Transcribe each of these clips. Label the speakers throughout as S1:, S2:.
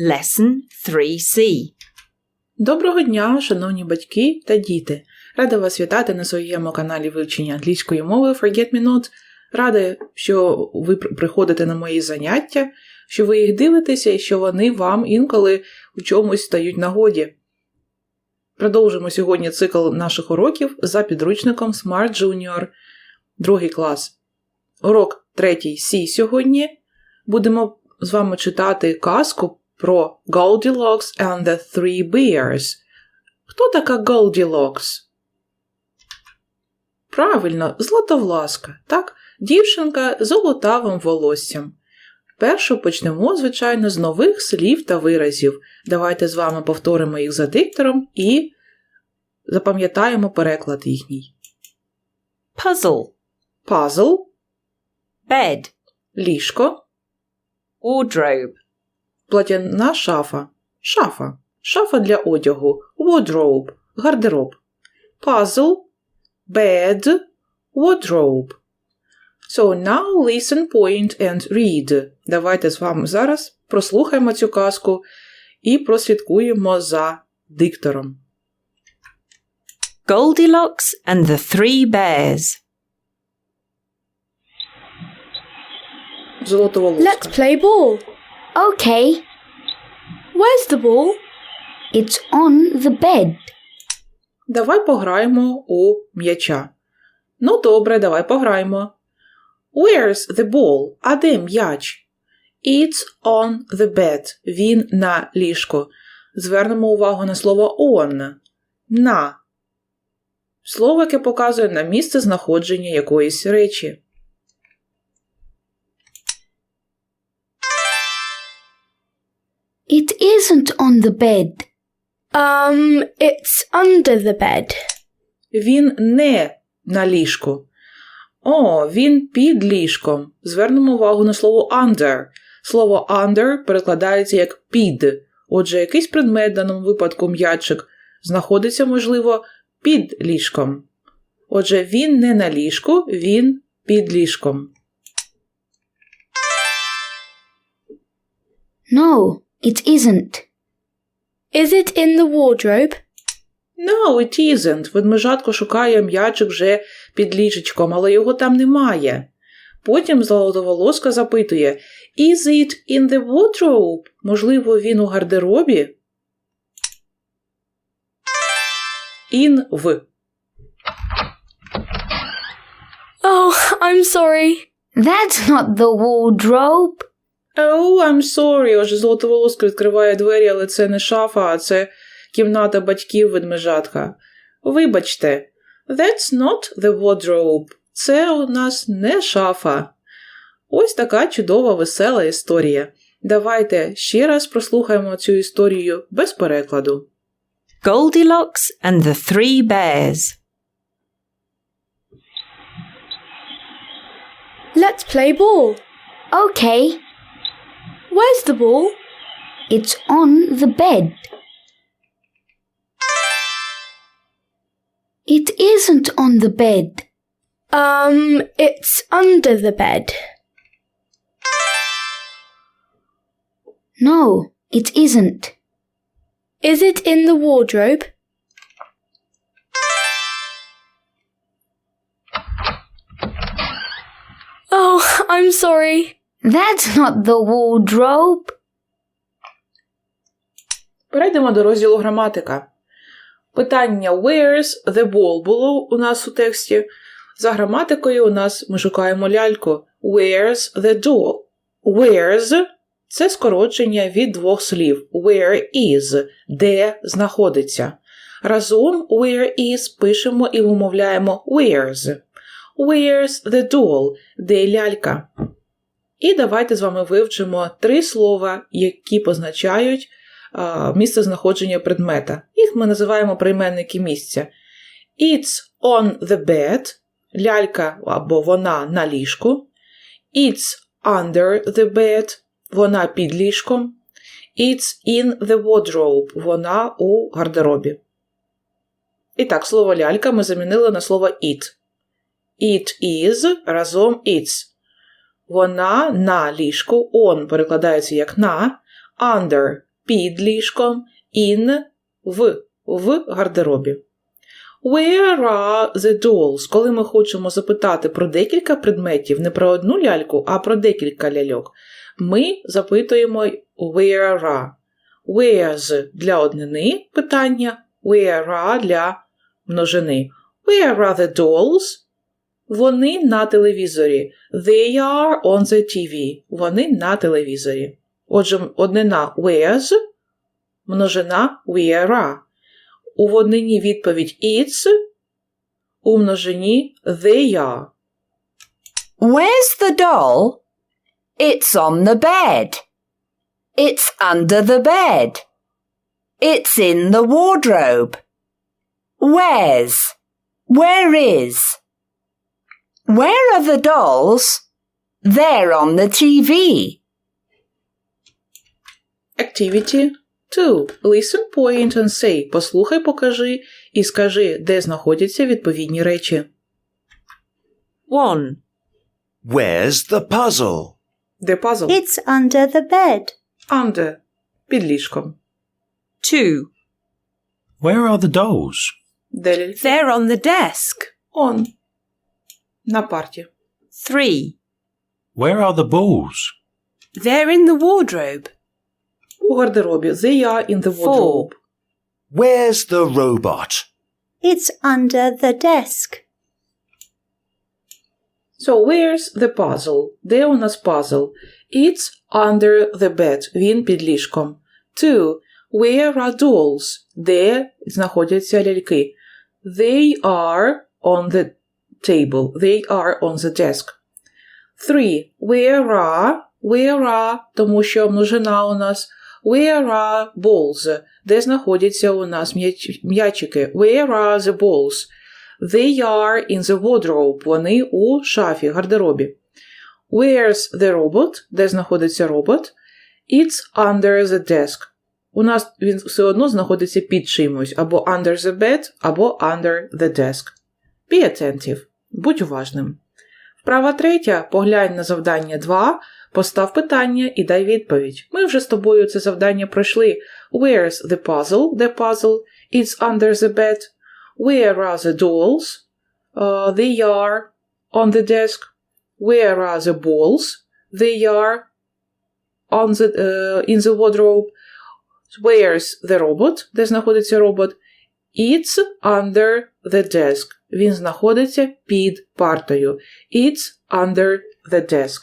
S1: Lesson 3C.
S2: Доброго дня, шановні батьки та діти! Рада вас вітати на своєму каналі вивчення англійської мови Forget Me Not. Рада, що ви приходите на мої заняття, що ви їх дивитеся і що вони вам інколи у чомусь стають нагоді. Продовжимо сьогодні цикл наших уроків за підручником Smart Junior, другий клас. Урок третій Сі сьогодні. Будемо з вами читати казку про Goldilocks and the Three Bears. Хто така Goldilocks? Правильно, златовласка, так? Дівчинка з золотавим волоссям. Першу почнемо, звичайно, з нових слів та виразів. Давайте з вами повторимо їх за диктором і запам'ятаємо переклад їхній.
S1: Puzzle.
S2: Пазл,
S1: Bed.
S2: ліжко,
S1: Wardrobe.
S2: Платяна шафа, шафа, шафа для одягу, wardrobe, гардероб, puzzle, bed, wardrobe. So now listen, point and read. Давайте з вами зараз прослухаємо цю казку і прослідкуємо за диктором.
S1: Goldilocks and the Three Bears.
S3: Let's play ball.
S4: Okay,
S3: Where's the ball?
S4: it's on the bed.
S2: Давай пограємо у м'яча. Ну, добре, давай пограємо. Where's the ball? А де м'яч? It's on the bed. Він на ліжку. Звернемо увагу на слово on. На. Слово, яке показує на місце знаходження якоїсь речі.
S4: It isn't on the bed.
S3: Um, it's under the bed.
S2: Він не на ліжку. О, він під ліжком. Звернемо увагу на слово under. Слово under перекладається як під. Отже, якийсь предмет, в даному випадку м'ячик, знаходиться, можливо, під ліжком. Отже, він не на ліжку, він під ліжком.
S4: No, it isn't.
S3: Is it in the wardrobe?
S2: No, it isn't. Ведмежатко шукає м'ячик вже під ліжечком, але його там немає. Потім золотоволоска запитує Is it in the wardrobe? Можливо, він у гардеробі? In в.
S3: Oh, I'm sorry.
S4: That's not the wardrobe.
S2: Oh, I'm sorry. Отже, золотоволоска відкриває двері, але це не шафа, а це кімната батьків ведмежатка. Вибачте, that's not the wardrobe. Це у нас не шафа. Ось така чудова весела історія. Давайте ще раз прослухаємо цю історію без перекладу.
S1: Goldilocks and the Three Bears.
S3: Let's play ball.
S4: Okay,
S3: Where's the ball?
S4: it's on the bed. It isn't on the bed.
S3: Um, it's under the bed.
S4: No, it isn't.
S3: Is it in the wardrobe? Oh, I'm sorry.
S4: That's not the wardrobe.
S2: Перейдемо до розділу граматика. Питання where's the ball було у нас у тексті. За граматикою у нас ми шукаємо ляльку. Where's the doll? Where's – це скорочення від двох слів. Where is – де знаходиться. Разом where is пишемо і вимовляємо where's. Where's the doll? Де лялька? І давайте з вами вивчимо три слова, які позначають місце знаходження предмета. Їх ми називаємо прийменники місця. It's on the bed, лялька або вона на ліжку. It's under the bed, вона під ліжком. It's in the wardrobe, вона у гардеробі. І так, слово лялька ми замінили на слово it. It is разом it's. Вона на ліжку, on перекладається як на, under під ліжком, in в, в гардеробі. Where are the dolls? Коли ми хочемо запитати про декілька предметів, не про одну ляльку, а про декілька ляльок, ми запитуємо where are. Where's для однини питання, where are для множини. Where are the dolls? Вони на телевізорі. They are on the TV. Вони на телевізорі. Отже, однина where's, множина where are. У однині відповідь it's, у множині they are.
S1: Where's the doll? It's on the bed. It's under the bed. It's in the wardrobe. Where's? Where is? Where are the dolls? They're on the TV.
S2: Activity 2. Listen, point and say. Послухай, покажи і скажи, де знаходяться відповідні речі.
S1: 1.
S5: Where's the puzzle?
S2: Де пазл?
S6: It's under the bed.
S2: Under. Під ліжком.
S1: 2.
S7: Where are the dolls?
S2: Де ляльки?
S1: They're on the desk.
S2: On. На парті.
S1: 3.
S7: Where are the balls?
S1: They're in the wardrobe.
S2: У гардеробі. They are in the wardrobe.
S5: Where's the robot?
S6: It's under the desk.
S2: So, where's the puzzle? Де у нас puzzle? It's under the bed. Він під ліжком. 2. Where are dolls? Де знаходяться ляльки? They are on the table. They are on the desk. 3. Where are? Where are? Тому що множина у нас. Where are balls? Де знаходяться у нас м'яч- м'ячики? Where are the balls? They are in the wardrobe. Вони у шафі, гардеробі. Where's the robot? Де знаходиться робот? It's under the desk. У нас він все одно знаходиться під чимось, або under the bed, або under the desk. Be attentive. Будь уважним. Вправа третя. Поглянь на завдання 2, постав питання і дай відповідь. Ми вже з тобою це завдання пройшли. Where's the puzzle? Де puzzle? It's under the bed. Where are the dolls? Uh, they are on the desk. Where are the balls? They are on the, uh, in the wardrobe. Where's the robot? Де знаходиться робот? It's under the desk. Він знаходиться під партою. It's under the desk.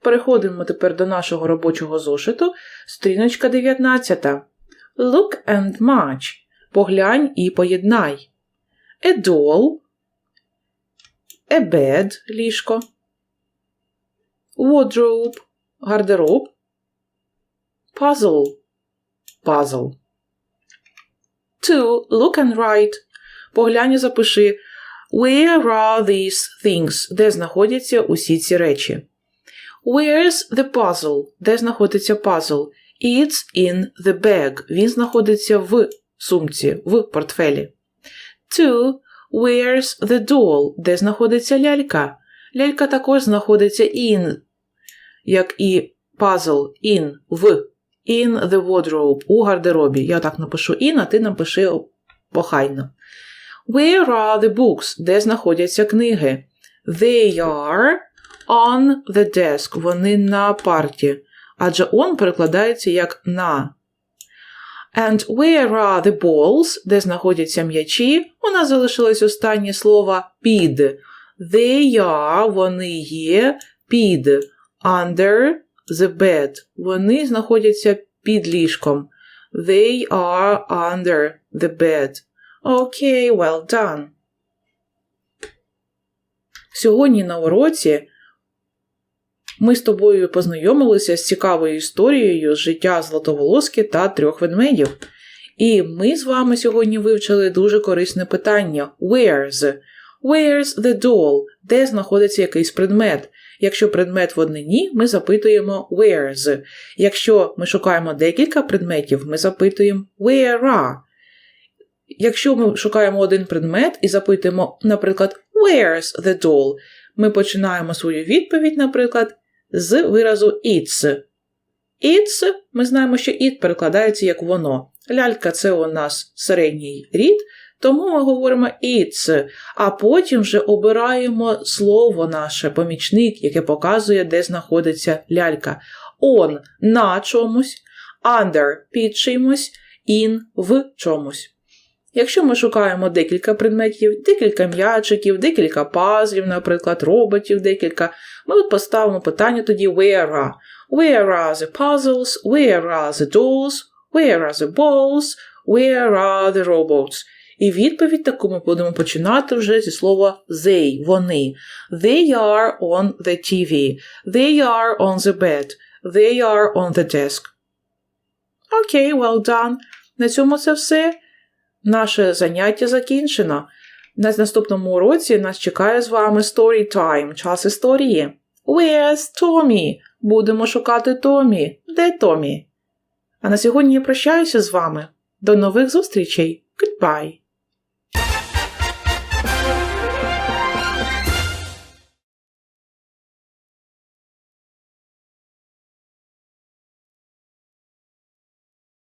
S2: Переходимо тепер до нашого робочого зошиту. Сторіночка 19. Look and match. Поглянь і поєднай. A doll. A bed – ліжко. Wardrobe – гардероб. Puzzle – пазл. 2. Look and write. Поглянь і запиши. Where are these things? Де знаходяться усі ці речі? Where's the puzzle? Де знаходиться пазл? It's in the bag. Він знаходиться в сумці, в портфелі. 2. Where's the doll? Де знаходиться лялька? Лялька також знаходиться in, як і puzzle, in, в, in the wardrobe, у гардеробі. Я так напишу in, а ти напиши похайно. Where are the books? Де знаходяться книги? They are on the desk. Вони на парті. Адже on перекладається як на. And where are the balls? Де знаходяться м'ячі? У нас залишилось останнє слово під. They are, вони є, під. Under the bed. Вони знаходяться під ліжком. They are under the bed. Окей, well done. Сьогодні на уроці ми з тобою познайомилися з цікавою історією з життя Златоволоски та трьох ведмедів. І ми з вами сьогодні вивчили дуже корисне питання: Where's? Where's the doll? Де знаходиться якийсь предмет? Якщо предмет в однині, ми запитуємо where's. Якщо ми шукаємо декілька предметів, ми запитуємо where are. Якщо ми шукаємо один предмет і запитуємо, наприклад, where's the doll, ми починаємо свою відповідь, наприклад, з виразу it's. It's, ми знаємо, що it перекладається як воно. Лялька це у нас середній рід, тому ми говоримо it's, а потім вже обираємо слово наше, помічник, яке показує, де знаходиться лялька. On – на чомусь, under – під чимось, in – в чомусь. Якщо ми шукаємо декілька предметів, декілька м'ячиків, декілька пазлів, наприклад, роботів декілька, ми от поставимо питання тоді where are. Where are the puzzles? Where are the dolls? Where are the balls? Where are the robots? І відповідь таку ми будемо починати вже зі слова they, вони. They are on the TV. They are on the bed. They are on the desk. Окей, well done. На цьому це все. Наше заняття закінчено. На наступному уроці нас чекає з вами story time, час історії. Where's Tommy? Будемо шукати Томі. Де Томі? А на сьогодні я прощаюся з вами. До нових зустрічей. Goodbye.